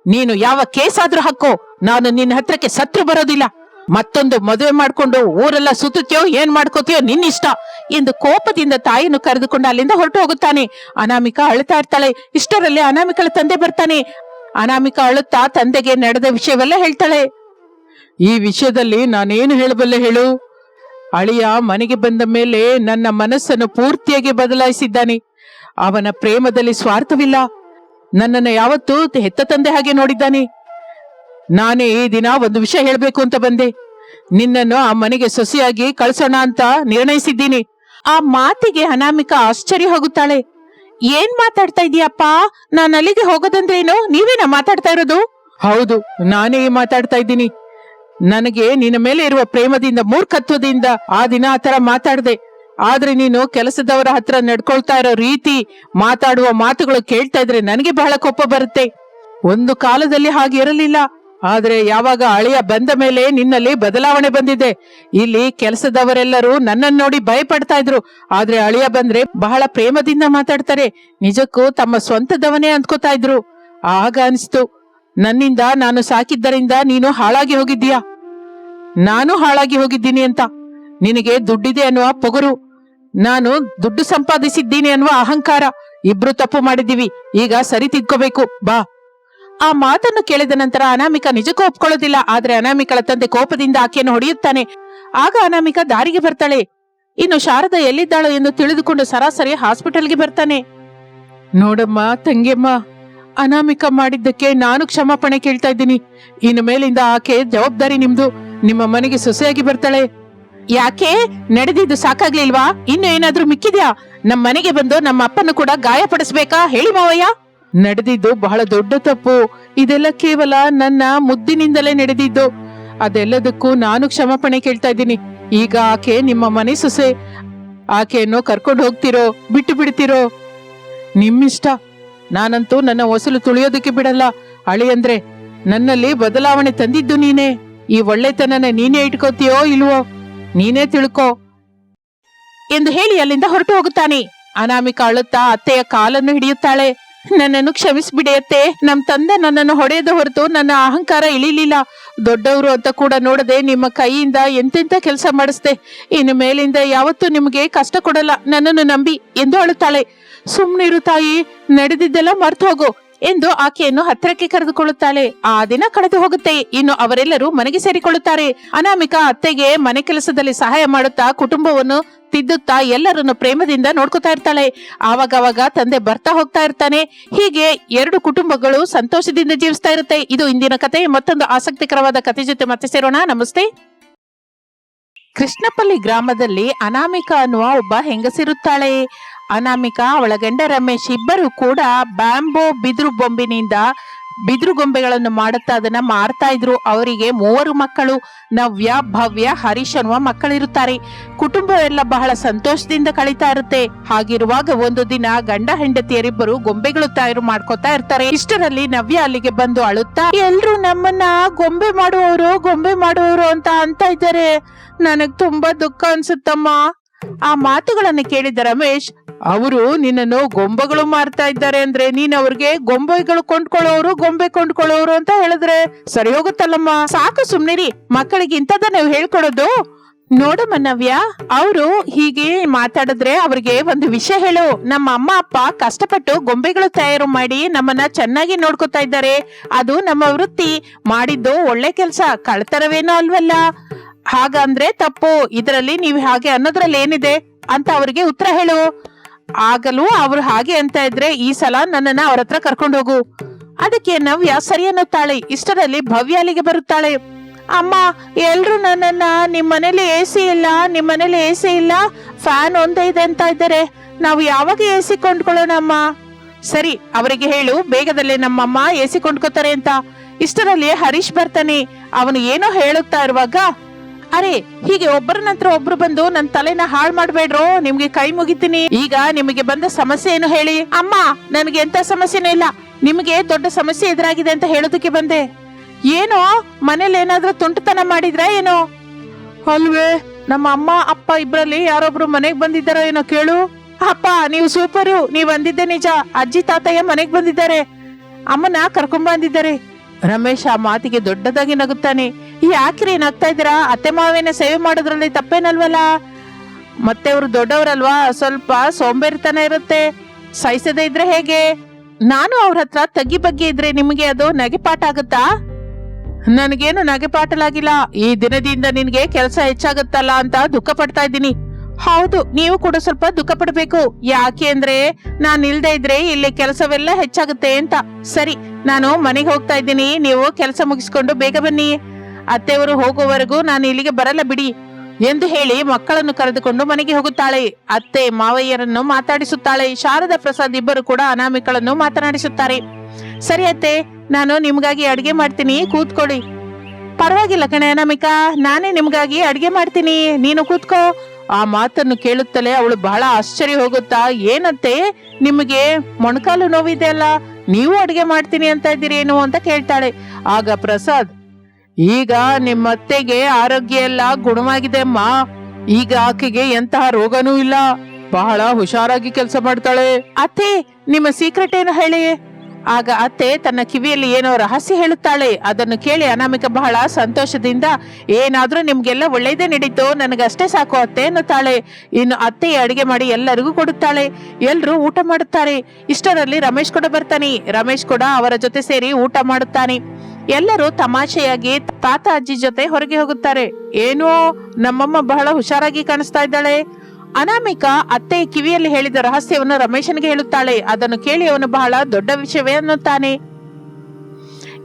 ನೀನು ಯಾವ ಕೇಸ್ ಆದ್ರೂ ಹಾಕೋ. ನಾನು ನಿನ್ನ ಹತ್ರಕ್ಕೆ ಸತ್ರು ಬರೋದಿಲ್ಲ. ಮತ್ತೊಂದು ಮದುವೆ ಮಾಡಿಕೊಂಡು ಊರೆಲ್ಲ ಸುತ್ತೋ ಏನ್ ಮಾಡ್ಕೋತೀಯೋ ನಿನ್ನಿಷ್ಟ ಎಂದು ಕೋಪದಿಂದ ತಾಯಿಯನ್ನು ಕರೆದುಕೊಂಡು ಅಲ್ಲಿಂದ ಹೊರಟು ಹೋಗುತ್ತಾನೆ. ಅನಾಮಿಕ ಅಳುತ್ತಾ ಇರ್ತಾಳೆ. ಇಷ್ಟರಲ್ಲಿ ಅನಾಮಿಕಳ ತಂದೆ ಬರ್ತಾನೆ. ಅನಾಮಿಕ ಅಳುತ್ತಾ ತಂದೆಗೆ ನಡೆದ ವಿಷಯವೆಲ್ಲ ಹೇಳ್ತಾಳೆ. ಈ ವಿಷಯದಲ್ಲಿ ನಾನೇನು ಹೇಳಬಲ್ಲೆ ಹೇಳು? ಅಳಿಯ ಮನೆಗೆ ಬಂದ ಮೇಲೆ ನನ್ನ ಮನಸ್ಸನ್ನು ಪೂರ್ತಿಯಾಗಿ ಬದಲಾಯಿಸಿದ್ದಾನೆ. ಅವನ ಪ್ರೇಮದಲ್ಲಿ ಸ್ವಾರ್ಥವಿಲ್ಲ. ನನ್ನನ್ನು ಯಾವತ್ತೂ ಹೆತ್ತ ತಂದೆ ಹಾಗೆ ನೋಡಿದ್ದಾನೆ. ನಾನೇ ಈ ದಿನ ಒಂದು ವಿಷಯ ಹೇಳಬೇಕು ಅಂತ ಬಂದೆ. ನಿನ್ನನ್ನು ಆ ಮನೆಗೆ ಸೊಸೆಯಾಗಿ ಕಳ್ಸೋಣ ಅಂತ ನಿರ್ಣಯಿಸಿದ್ದೀನಿ. ಆ ಮಾತಿಗೆ ಅನಾಮಿಕ ಆಶ್ಚರ್ಯ ಹೋಗುತ್ತಾಳೆ. ಏನ್ ಮಾತಾಡ್ತಾ ಇದೀಯಪ್ಪ? ನಾನು ಅಲ್ಲಿಗೆ ಹೋಗೋದಂದ್ರೇನು? ನೀವೇನ ಮಾತಾಡ್ತಾ ಇರೋದು? ಹೌದು, ನಾನೇ ಮಾತಾಡ್ತಾ ಇದ್ದೀನಿ. ನನಗೆ ನಿನ್ನ ಮೇಲೆ ಇರುವ ಪ್ರೇಮದಿಂದ, ಮೂರ್ಖತ್ವದಿಂದ ಆ ದಿನ ಆ ತರ ಮಾತಾಡ್ದೆ. ಆದ್ರೆ ನೀನು ಕೆಲಸದವರ ಹತ್ರ ನಡ್ಕೊಳ್ತಾ ಇರೋ ರೀತಿ ಮಾತಾಡುವ ಮಾತುಗಳು ಕೇಳ್ತಾ ಇದ್ರೆ ನನಗೆ ಬಹಳ ಕೋಪ ಬರುತ್ತೆ. ಒಂದು ಕಾಲದಲ್ಲಿ ಹಾಗೆ ಇರಲಿಲ್ಲ. ಆದ್ರೆ ಯಾವಾಗ ಅಳಿಯ ಬಂದ ಮೇಲೆ ನಿನ್ನಲ್ಲಿ ಬದಲಾವಣೆ ಬಂದಿದೆ. ಇಲ್ಲಿ ಕೆಲಸದವರೆಲ್ಲರೂ ನನ್ನನ್ನು ನೋಡಿ ಭಯಪಡ್ತಾ ಇದ್ರು. ಆದ್ರೆ ಅಳಿಯ ಬಂದ್ರೆ ಬಹಳ ಪ್ರೇಮದಿಂದ ಮಾತಾಡ್ತಾರೆ. ನಿಜಕ್ಕೂ ತಮ್ಮ ಸ್ವಂತದವನೇ ಅಂದ್ಕೋತಾ ಇದ್ರು. ಆಗ ಅನಿಸ್ತು, ನನ್ನಿಂದ ನಾನು ಸಾಕಿದ್ದರಿಂದ ನೀನು ಹಾಳಾಗಿ ಹೋಗಿದ್ದೀಯಾ? ನಾನು ಹಾಳಾಗಿ ಹೋಗಿದ್ದೀನಿ ಅಂತ. ನಿನಗೆ ದುಡ್ಡಿದೆ ಅನ್ನುವ ಪೊಗರು. ನಾನು ದುಡ್ಡು ಸಂಪಾದಿಸಿದ್ದೀನಿ ಅನ್ನುವ ಅಹಂಕಾರ. ಇಬ್ರು ತಪ್ಪು ಮಾಡಿದ್ದೀವಿ. ಈಗ ಸರಿ ತಿದ್ಕೋಬೇಕು. ಬಾ. ಆ ಮಾತನ್ನು ಕೇಳಿದ ನಂತರ ಅನಾಮಿಕ ನಿಜಕ್ಕೂ ಒಪ್ಕೊಳ್ಳೋದಿಲ್ಲ. ಆದ್ರೆ ಅನಾಮಿಕಳ ತಂದೆ ಕೋಪದಿಂದ ಆಕೆಯನ್ನು ಹೊಡೆಯುತ್ತಾನೆ. ಆಗ ಅನಾಮಿಕ ದಾರಿಗೆ ಬರ್ತಾಳೆ. ಇನ್ನು ಶಾರದಾ ಎಲ್ಲಿದ್ದಾಳೋ ಎಂದು ತಿಳಿದುಕೊಂಡು ಸರಾಸರಿ ಹಾಸ್ಪಿಟಲ್ಗೆ ಬರ್ತಾನೆ. ನೋಡಮ್ಮ, ತಂಗಿಯಮ್ಮ, ಅನಾಮಿಕ ಮಾಡಿದ್ದಕ್ಕೆ ನಾನು ಕ್ಷಮಾಪಣೆ ಕೇಳ್ತಾ ಇದ್ದೀನಿ. ಇನ್ನು ಮೇಲಿಂದ ಆಕೆ ಜವಾಬ್ದಾರಿ ನಿಮ್ದು. ನಿಮ್ಮ ಮನೆಗೆ ಸೊಸೆಯಾಗಿ ಬರ್ತಾಳೆ. ಯಾಕೆ? ನಡೆದಿದ್ದು ಸಾಕಾಗ್ಲಿಲ್ವಾ? ಇನ್ನು ಏನಾದ್ರೂ ಮಿಕ್ಕಿದ್ಯಾ? ನಮ್ಮ ಮನೆಗೆ ಬಂದು ನಮ್ಮ ಅಪ್ಪನ ಕೂಡ ಗಾಯಪಡಿಸ್ಬೇಕಾ? ಹೇಳಿ ಮಾವಯ್ಯ. ನಡೆದಿದ್ದು ಬಹಳ ದೊಡ್ಡ ತಪ್ಪು. ಇದೆಲ್ಲ ಕೇವಲ ನನ್ನ ಮುದ್ದಿನಿಂದಲೇ ನಡೆದಿದ್ದು. ಅದೆಲ್ಲದಕ್ಕೂ ನಾನು ಕ್ಷಮಾಪಣೆ ಕೇಳ್ತಾ ಇದ್ದೀನಿ. ಈಗ ಆಕೆ ನಿಮ್ಮ ಮನೆ ಸೊಸೆ. ಆಕೆಯನ್ನು ಕರ್ಕೊಂಡು ಹೋಗ್ತಿರೋ, ಬಿಟ್ಟು ಬಿಡ್ತಿರೋ. ನಿಮ್ಮಿಷ್ಟ. ನಾನಂತೂ ನನ್ನ ಹೊಸಲು ತುಳಿಯೋದಕ್ಕೆ ಬಿಡಲ್ಲ. ಅಳಿಯಂದ್ರೆ ನನ್ನಲ್ಲಿ ಬದಲಾವಣೆ ತಂದಿದ್ದು ನೀನೇ. ಈ ಒಳ್ಳೆತನನ ನೀನೇ ಇಟ್ಕೋತೀಯೋ ಇಲ್ವೋ? ನೀನೇ ತಿಳ್ಕೋ. ಎಂದು ಹೇಳಿ ಅಲ್ಲಿಂದ ಹೊರಟು ಹೋಗುತ್ತಾನೆ. ಅನಾಮಿಕ ಅಳುತ್ತಾ ಅತ್ತೆಯ ಕಾಲನ್ನು ಹಿಡಿಯುತ್ತಾಳೆ. ನನ್ನನ್ನು ಕ್ಷಮಿಸ್ಬಿಡಿಯತ್ತೆ. ನಮ್ ತಂದೆ ನನ್ನನ್ನು ಹೊಡೆಯದ ಹೊರತು ನನ್ನ ಅಹಂಕಾರ ಇಳಿಲಿಲ್ಲ. ದೊಡ್ಡವರು ಅಂತ ಕೂಡ ನೋಡದೆ ನಿಮ್ಮ ಕೈಯಿಂದ ಎಂತೆಂತ ಕೆಲಸ ಮಾಡಿಸ್ದೆ. ಇನ್ನು ಮೇಲಿಂದ ಯಾವತ್ತೂ ನಿಮಗೆ ಕಷ್ಟ ಕೊಡಲ್ಲ. ನನ್ನನ್ನು ನಂಬಿ ಎಂದು ಅಳುತ್ತಾಳೆ. ಸುಮ್ಮನಿರು ತಾಯಿ, ನಡೆದಿದ್ದೆಲ್ಲ ಮರ್ತು ಹೋಗು ಎಂದು ಆಕೆಯನ್ನು ಹತ್ತಿರಕ್ಕೆ ಕರೆದುಕೊಳ್ಳುತ್ತಾಳೆ. ಆ ದಿನ ಕಳೆದು ಹೋಗುತ್ತೆ. ಇನ್ನು ಅವರೆಲ್ಲರೂ ಮನೆಗೆ ಸೇರಿಕೊಳ್ಳುತ್ತಾರೆ. ಅನಾಮಿಕ ಅತ್ತೆಗೆ ಮನೆ ಕೆಲಸದಲ್ಲಿ ಸಹಾಯ ಮಾಡುತ್ತಾ ಕುಟುಂಬವನ್ನು ತಿದ್ದುತ್ತಾ ಎಲ್ಲರನ್ನು ಪ್ರೇಮದಿಂದ ನೋಡ್ಕೊತಾ ಇರ್ತಾಳೆ. ಆವಾಗವಾಗ ತಂದೆ ಬರ್ತಾ ಹೋಗ್ತಾ ಇರ್ತಾನೆ. ಹೀಗೆ ಎರಡು ಕುಟುಂಬಗಳು ಸಂತೋಷದಿಂದ ಜೀವಿಸ್ತಾ ಇರುತ್ತೆ. ಇದು ಇಂದಿನ ಕತೆ. ಮತ್ತೊಂದು ಆಸಕ್ತಿಕರವಾದ ಕತೆ ಜೊತೆ ಮತ್ತೆ ಸೇರೋಣ. ನಮಸ್ತೆ. ಕೃಷ್ಣಪಲ್ಲಿ ಗ್ರಾಮದಲ್ಲಿ ಅನಾಮಿಕ ಅನ್ನುವ ಒಬ್ಬ ಹೆಂಗಸಿರುತ್ತಾಳೆ. ಅನಾಮಿಕ, ಅವಳ ಗಂಡ ರಮೇಶ್ ಇಬ್ಬರು ಕೂಡ ಬ್ಯಾಂಬೋ ಬಿದಿರು ಬೊಂಬಿನಿಂದ ಬಿದಿರು ಗೊಂಬೆಗಳನ್ನು ಮಾಡುತ್ತಾ ಅದನ್ನ ಮಾರ್ತಾ ಇದ್ರು. ಅವರಿಗೆ ಮೂವರು ಮಕ್ಕಳು, ನವ್ಯ, ಭವ್ಯ, ಹರೀಶ್ ಅನ್ನುವ ಮಕ್ಕಳಿರುತ್ತಾರೆ. ಕುಟುಂಬವೆಲ್ಲ ಬಹಳ ಸಂತೋಷದಿಂದ ಕಳೀತಾ ಇರುತ್ತೆ. ಹಾಗಿರುವಾಗ ಒಂದು ದಿನ ಗಂಡ ಹೆಂಡತಿಯರಿಬ್ಬರು ಗೊಂಬೆಗಳು ತಯಾರು ಮಾಡ್ಕೊತಾ ಇರ್ತಾರೆ. ಇಷ್ಟರಲ್ಲಿ ನವ್ಯ ಅಲ್ಲಿಗೆ ಬಂದು ಅಳುತ್ತಾ, ಎಲ್ರು ನಮ್ಮನ್ನ ಗೊಂಬೆ ಮಾಡುವವರು ಗೊಂಬೆ ಮಾಡುವವರು ಅಂತ ಅಂತ ಇದ್ದಾರೆ. ನನಗ್ ತುಂಬಾ ದುಃಖ ಅನ್ಸುತ್ತಮ್ಮ. ಆ ಮಾತುಗಳನ್ನು ಕೇಳಿದ ರಮೇಶ್ ಅವರು ನಿನ್ನನ್ನು ಗೊಂಬೆಗಳು ಮಾರ್ತಾ ಇದ್ದಾರೆ ಅಂದ್ರೆ ನೀನ್ ಅವ್ರಿಗೆ ಗೊಂಬೆಗಳು ಕೊಂಡ್ಕೊಳ್ಳೋರು, ಗೊಂಬೆ ಕೊಂಡ್ಕೊಳ್ಳೋರು ಅಂತ ಹೇಳಿದ್ರೆ ಸರಿ ಹೋಗುತ್ತಲ್ಲಮ್ಮ? ಸಾಕು ಸುಮ್ನಿರಿ. ಮಕ್ಕಳಿಗೆ ಇಂಥದ್ದ ನೀವು ಹೇಳ್ಕೊಡೋದು. ನೋಡಮ್ಮ ನವ್ಯ ಅವರು ಹೀಗೆ ಮಾತಾಡಿದ್ರೆ ಅವ್ರಿಗೆ ಒಂದು ವಿಷಯ ಹೇಳು. ನಮ್ಮ ಅಮ್ಮ, ಅಪ್ಪ ಕಷ್ಟಪಟ್ಟು ಗೊಂಬೆಗಳು ತಯಾರು ಮಾಡಿ ನಮ್ಮನ್ನ ಚೆನ್ನಾಗಿ ನೋಡ್ಕೊತಾ ಇದ್ದಾರೆ. ಅದು ನಮ್ಮ ವೃತ್ತಿ. ಮಾಡಿದ್ದು ಒಳ್ಳೆ ಕೆಲ್ಸ. ಕಳ್ತರವೇನೋ ಅಲ್ವಲ್ಲ? ಹಾಗಂದ್ರೆ ತಪ್ಪು. ಇದರಲ್ಲಿ ನೀವು ಹಾಗೆ ಅನ್ನೋದ್ರಲ್ಲಿ ಏನಿದೆ ಅಂತ ಅವರಿಗೆ ಉತ್ತರ ಹೇಳು. ಆಗಲೂ ಅವ್ರು ಹಾಗೆ ಅಂತ ಇದ್ರೆ ಈ ಸಲ ನನ್ನನ್ನ ಅವ್ರ ಹತ್ರ ಕರ್ಕೊಂಡು ಹೋಗು. ಅದಕ್ಕೆ ನವ್ಯ ಸರಿ ಅನ್ನುತ್ತಾಳೆ. ಇಷ್ಟರಲ್ಲಿ ಭವ್ಯ ಅಲ್ಲಿಗೆ ಬರುತ್ತಾಳೆ. ಅಮ್ಮ, ಎಲ್ರು ನನ್ನನ್ನ ನಿಮ್ ಮನೇಲಿ ಎ ಸಿ ಇಲ್ಲ, ನಿಮ್ ಮನೇಲಿ ಎ ಸಿ ಇಲ್ಲ, ಫ್ಯಾನ್ ಒಂದೇ ಇದೆ ಅಂತ ಇದ್ದಾರೆ. ನಾವು ಯಾವಾಗ ಎ ಸಿ ಕೊಂಡ್ಕೊಳ್ಳೋಣಮ್ಮ ಸರಿ, ಅವರಿಗೆ ಹೇಳು. ಬೇಗದಲ್ಲೇ ನಮ್ಮಮ್ಮ ಎ ಸಿ ಕೊಂಡ್ಕೋತಾರೆ ಅಂತ. ಇಷ್ಟರಲ್ಲಿ ಹರೀಶ್ ಬರ್ತಾನೆ. ಅವನು ಏನೋ ಹೇಳುತ್ತಾ ಇರುವಾಗ ಅರೆ, ಹೀಗೆ ಒಬ್ಬರ ನಂತರ ಒಬ್ರು ಬಂದು ನನ್ ತಲೆನ ಹಾಳ್ ಮಾಡ್ಬೇಡ್ರೋ? ನಿಮ್ಗೆ ಕೈ ಮುಗಿತೀನಿ. ಈಗ ನಿಮಗೆ ಬಂದ ಸಮಸ್ಯೆ ಏನು ಹೇಳಿ? ಅಮ್ಮ, ನನಗೆ ಎಂತ ಸಮಸ್ಯೆನೂ ಇಲ್ಲ. ನಿಮಗೆ ದೊಡ್ಡ ಸಮಸ್ಯೆ ಎದುರಾಗಿದೆ ಅಂತ ಹೇಳೋದಕ್ಕೆ ಬಂದೆ. ಏನೋ? ಮನೇಲಿ ಏನಾದ್ರೂ ತುಂಟತನ ಮಾಡಿದ್ರ ಏನೋ? ಅಲ್ವೇ, ನಮ್ಮ ಅಮ್ಮ, ಅಪ್ಪ ಇಬ್ರಲ್ಲಿ ಯಾರೊಬ್ರು ಮನೆಗ್ ಬಂದಿದ್ದಾರೋ ಏನೋ ಕೇಳು. ಅಪ್ಪ, ನೀವು ಸೂಪರು, ನೀವ್ ಬಂದಿದ್ದೆ ನಿಜ. ಅಜ್ಜಿ, ತಾತಯ್ಯ ಮನೆಗ್ ಬಂದಿದ್ದಾರೆ. ಅಮ್ಮನ ಕರ್ಕೊಂಡ್ ಬಂದಿದ್ದಾರೆ. ರಮೇಶ್ ಆ ಮಾತಿಗೆ ದೊಡ್ಡದಾಗಿ ನಗುತ್ತಾನೆ. ಯಾಕ್ರಿ ನಗ್ತಾ ಇದ್ದೀರಾ? ಅತ್ತೆ ಮಾವೇನ ಸೇವೆ ಮಾಡೋದ್ರಲ್ಲಿ ತಪ್ಪೇನಲ್ವಲ್ಲ? ಮತ್ತೆ ಅವರು ದೊಡ್ಡವರಲ್ವಾ? ಸ್ವಲ್ಪ ಸೋಂಬೇರಿತನ ಇರುತ್ತೆ. ಸಹಿಸದೇ ಇದ್ರೆ ಹೇಗೆ? ನಾನು ಅವ್ರ ಹತ್ರ ತಗ್ಗಿ ಬಗ್ಗೆ ಇದ್ರೆ ನಿಮಗೆ ಅದು ನಗೆಪಾಠ ಆಗುತ್ತಾ? ನನಗೇನು ನಗೆಪಾಟಲಾಗಿಲ್ಲ ಈ ದಿನದಿಂದ ನಿನಗೆ ಕೆಲಸ ಹೆಚ್ಚಾಗುತ್ತಲ್ಲ ಅಂತ ದುಃಖ ಪಡ್ತಾ ಇದ್ದೀನಿ. ಹೌದು, ನೀವು ಕೂಡ ಸ್ವಲ್ಪ ದುಃಖ ಪಡಬೇಕು. ಯಾಕೆ ಅಂದ್ರೆ ನಾನು ಇಲ್ದೇ ಇದ್ರೆ ಇಲ್ಲಿ ಕೆಲಸವೆಲ್ಲ ಹೆಚ್ಚಾಗುತ್ತೆ ಅಂತ. ಸರಿ, ನಾನು ಮನೆಗೆ ಹೋಗ್ತಾ ಇದ್ದೀನಿ. ನೀವು ಕೆಲಸ ಮುಗಿಸ್ಕೊಂಡು ಬೇಗ ಬನ್ನಿ. ಅತ್ತೆಯವರು ಹೋಗುವವರೆಗೂ ನಾನು ಇಲ್ಲಿಗೆ ಬರಲ್ಲ ಬಿಡಿ ಎಂದು ಹೇಳಿ ಮಕ್ಕಳನ್ನು ಕರೆದುಕೊಂಡು ಮನೆಗೆ ಹೋಗುತ್ತಾಳೆ. ಅತ್ತೆ ಮಾವಯ್ಯರನ್ನು ಮಾತಾಡಿಸುತ್ತಾಳೆ. ಶಾರದಾ ಪ್ರಸಾದ್ ಇಬ್ಬರು ಕೂಡ ಅನಾಮಿಕಳನ್ನು ಮಾತನಾಡಿಸುತ್ತಾರೆ. ಸರಿ ಅತ್ತೆ, ನಾನು ನಿಮ್ಗಾಗಿ ಅಡಿಗೆ ಮಾಡ್ತೀನಿ. ಕೂತ್ಕೊಳ್ಳಿ. ಪರವಾಗಿಲ್ಲ ಕಣೆ ಅನಾಮಿಕಾ, ನಾನೇ ನಿಮ್ಗಾಗಿ ಅಡಿಗೆ ಮಾಡ್ತೀನಿ. ನೀನು ಕೂತ್ಕೋ. ಆ ಮಾತನ್ನು ಕೇಳುತ್ತಲೇ ಅವಳು ಬಹಳ ಆಶ್ಚರ್ಯ ಹೋಗುತ್ತಾ ಏನತ್ತೆ ನಿಮಗೆ ಮೊಣಕಾಲು ನೋವಿದೆ ಅಲ್ಲ? ನೀವು ಅಡುಗೆ ಮಾಡ್ತೀನಿ ಅಂತ ಇದ್ದೀರೇನು? ಅಂತ ಕೇಳ್ತಾಳೆ. ಆಗ ಪ್ರಸಾದ್, ಈಗ ನಿಮ್ಮ ಅತ್ತೆಗೆ ಆರೋಗ್ಯ ಎಲ್ಲ ಗುಣವಾಗಿದೆ ಅಮ್ಮ. ಈಗ ಆಕೆಗೆ ಎಂತಹ ರೋಗನೂ ಇಲ್ಲ. ಬಹಳ ಹುಷಾರಾಗಿ ಕೆಲಸ ಮಾಡ್ತಾಳೆ. ಅತ್ತೆ, ನಿಮ್ಮ ಸೀಕ್ರೆಟ್ ಏನು ಹೇಳಿ? ಆಗ ಅತ್ತೆ ತನ್ನ ಕಿವಿಯಲ್ಲಿ ಏನೋ ರಹಸ್ಯ ಹೇಳುತ್ತಾಳೆ. ಅದನ್ನು ಕೇಳಿ ಅನಾಮಿಕ ಬಹಳ ಸಂತೋಷದಿಂದ, ಏನಾದರೂ ನಿಮ್ಗೆಲ್ಲ ಒಳ್ಳೆಯದೇ ನಡೀತು, ನನಗಷ್ಟೇ ಸಾಕು ಅತ್ತೆ ಎನ್ನುತ್ತಾಳೆ ಇನ್ನು ಅತ್ತೆ ಅಡಿಗೆ ಮಾಡಿ ಎಲ್ಲರಿಗೂ ಕೊಡುತ್ತಾಳೆ. ಎಲ್ಲರೂ ಊಟ ಮಾಡುತ್ತಾರೆ. ಇಷ್ಟರಲ್ಲಿ ರಮೇಶ್ ಕೂಡ ಬರ್ತಾನೆ. ರಮೇಶ್ ಕೂಡ ಅವರ ಜೊತೆ ಸೇರಿ ಊಟ ಮಾಡುತ್ತಾನೆ. ಎಲ್ಲರೂ ತಮಾಷೆಯಾಗಿ ತಾತ ಅಜ್ಜಿ ಜೊತೆ ಹೊರಗೆ ಹೋಗುತ್ತಾರೆ. ಏನೋ ನಮ್ಮಮ್ಮ ಬಹಳ ಹುಷಾರಾಗಿ ಕಾಣಿಸ್ತಾ ಇದ್ದಾಳೆ. ಅನಾಮಿಕ ಅತ್ತೆ ಕಿವಿಯಲ್ಲಿ ಹೇಳಿದ ರಹಸ್ಯವನ್ನು ರಮೇಶನಿಗೆ ಹೇಳುತ್ತಾಳೆ. ಅದನ್ನು ಕೇಳಿ ಅವನು ಬಹಳ ದೊಡ್ಡ ವಿಷಯವೇ ಅನ್ನುತ್ತಾನೆ.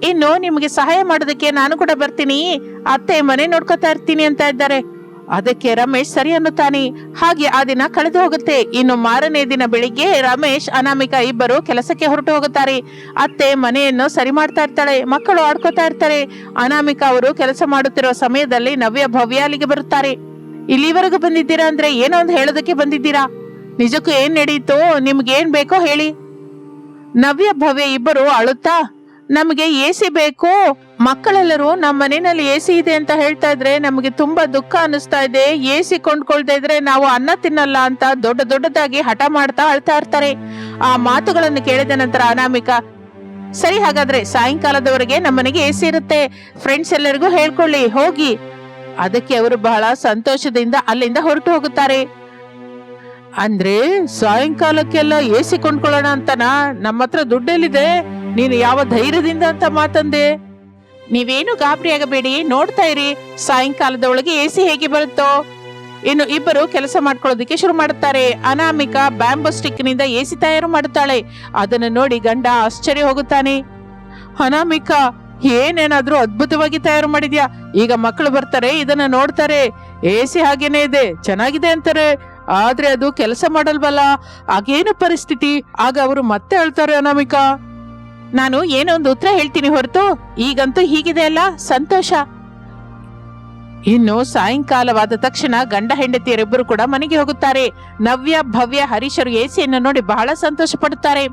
ಇನ್ನು ನಿಮಗೆ ಸಹಾಯ ಮಾಡೋದಕ್ಕೆ ನಾನು ಕೂಡ ಬರ್ತೀನಿ. ಅತ್ತೆ ಮನೆ ನೋಡ್ಕೊತಾ ಇರ್ತೀನಿ ಅಂತ ಇದ್ದಾರೆ. ಅದಕ್ಕೆ ರಮೇಶ್ ಸರಿ ಅನ್ನುತ್ತಾನೆ. ಹಾಗೆ ಆ ದಿನ ಕಳೆದು ಹೋಗುತ್ತೆ. ಇನ್ನು ಮಾರನೇ ದಿನ ಬೆಳಿಗ್ಗೆ ರಮೇಶ್, ಅನಾಮಿಕಾ ಇಬ್ಬರು ಕೆಲಸಕ್ಕೆ ಹೊರಟು ಹೋಗುತ್ತಾರೆ. ಅತ್ತೆ ಮನೆಯನ್ನು ಸರಿ ಮಾಡ್ತಾ ಇರ್ತಾಳೆ. ಮಕ್ಕಳು ಆಡ್ಕೋತಾ ಇರ್ತಾರೆ. ಅನಾಮಿಕಾ ಅವರು ಕೆಲಸ ಮಾಡುತ್ತಿರುವ ಸಮಯದಲ್ಲಿ ನವ್ಯ ಭವ್ಯ ಬರುತ್ತಾರೆ. ಇಲ್ಲಿವರೆಗೂ ಬಂದಿದ್ದೀರಾ ಅಂದ್ರೆ ಏನೋ ಒಂದು ಹೇಳೋದಕ್ಕೆ ಬಂದಿದ್ದೀರಾ? ನಿಜಕ್ಕೂ ಏನ್ ನಡೀತು? ನಿಮ್ಗೆ ಏನ್ ಬೇಕೋ ಹೇಳಿ. ನವ್ಯ, ಭವ್ಯ ಇಬ್ಬರು ಅಳುತ್ತಾ, ನಮಗೆ ಎ ಸಿ ಬೇಕು. ಮಕ್ಕಳೆಲ್ಲರೂ ನಮ್ಮ ಮನೆಯಲ್ಲಿ ಎ ಸಿ ಇದೆ ಅಂತ ಹೇಳ್ತಾ ಇದ್ರೆ ನಮಗೆ ತುಂಬಾ ದುಃಖ ಅನಿಸ್ತಾ ಇದೆ. ಎ ಸಿ ಕೊಂಡ್ಕೊಳ್ತಾ ಇದ್ರೆ ನಾವು ಅನ್ನ ತಿನ್ನಲ್ಲ ಅಂತ ದೊಡ್ಡ ದೊಡ್ಡದಾಗಿ ಹಠ ಮಾಡ್ತಾ ಅಳ್ತಾ ಇರ್ತಾರೆ. ಆ ಮಾತುಗಳನ್ನು ಕೇಳಿದ ನಂತರ ಅನಾಮಿಕ, ಸರಿ, ಹಾಗಾದ್ರೆ ಸಾಯಂಕಾಲದವರೆಗೆ ನಮ್ಮನೆಗೆ ಎ ಸಿ ಇರುತ್ತೆ. ಫ್ರೆಂಡ್ಸ್ ಎಲ್ಲರಿಗೂ ಹೇಳ್ಕೊಳ್ಳಿ, ಹೋಗಿ. ಅದಕ್ಕೆ ಅವರು ಬಹಳ ಸಂತೋಷದಿಂದ ಅಲ್ಲಿಂದ ಹೊರಟು ಹೋಗುತ್ತಾರೆ. ಅಂದ್ರೆ ಸಾಯಂಕಾಲಕ್ಕೆಲ್ಲ ಎಸಿ ಕೊಂಡ್ಕೊಳ್ಳೋಣ ಅಂತನಾ? ನಮ್ಮ ಹತ್ರ ದುಡ್ಡೆಲ್ಲಿದೆ ನೀನು ಯಾವ ಧೈರ್ಯದಿಂದ ಅಂತ ಮಾತಂದೆ. ನೀವೇನು ಗಾಬರಿ ಆಗಬೇಡಿ, ನೋಡ್ತಾ ಇರಿ. ಸಾಯಂಕಾಲದ ಒಳಗೆ ಎ ಸಿ ಹೇಗೆ ಬರುತ್ತೋ? ಇನ್ನು ಇಬ್ಬರು ಕೆಲಸ ಮಾಡ್ಕೊಳ್ಳೋದಕ್ಕೆ ಶುರು ಮಾಡುತ್ತಾರೆ. ಅನಾಮಿಕ ಬ್ಯಾಂಬೋ ಸ್ಟಿಕ್ನಿಂದ ಎಸಿ ತಯಾರು ಮಾಡುತ್ತಾಳೆ. ಅದನ್ನು ನೋಡಿ ಗಂಡ ಆಶ್ಚರ್ಯ ಹೋಗುತ್ತಾನೆ. ಅನಾಮಿಕ ಏನೇನಾದ್ರೂ ಅದ್ಭುತವಾಗಿ ತಯಾರು ಮಾಡಿದ್ಯಾ? ಈಗ ಮಕ್ಕಳು ಬರ್ತಾರೆ, ಇದನ್ನ ನೋಡ್ತಾರೆ. ಎ ಸಿ ಹಾಗೇನೆ ಇದೆ, ಚೆನ್ನಾಗಿದೆ ಅಂತಾರೆ. ಆದ್ರೆ ಅದು ಕೆಲಸ ಮಾಡಲ್ವಲ್ಲ? ಆಗೇನು ಪರಿಸ್ಥಿತಿ? ಆಗ ಅವರು ಮತ್ತೆ ಹೇಳ್ತಾರೆ ಅನಾಮಿಕಾ. ನಾನು ಏನೋ ಒಂದು ಉತ್ತರ ಹೇಳ್ತೀನಿ ಹೊರತು. ಈಗಂತೂ ಹೀಗಿದೆ ಅಲ್ಲ? ಸಂತೋಷ. ಇನ್ನು ಸಾಯಂಕಾಲವಾದ ತಕ್ಷಣ ಗಂಡ ಹೆಂಡತಿಯರಿಬ್ಬರು ಕೂಡ ಮನೆಗೆ ಹೋಗುತ್ತಾರೆ. ನವ್ಯ, ಭವ್ಯ, ಹರೀಶರು ಎಸಿಯನ್ನು ನೋಡಿ ಬಹಳ ಸಂತೋಷ ಪಡುತ್ತಾರೆ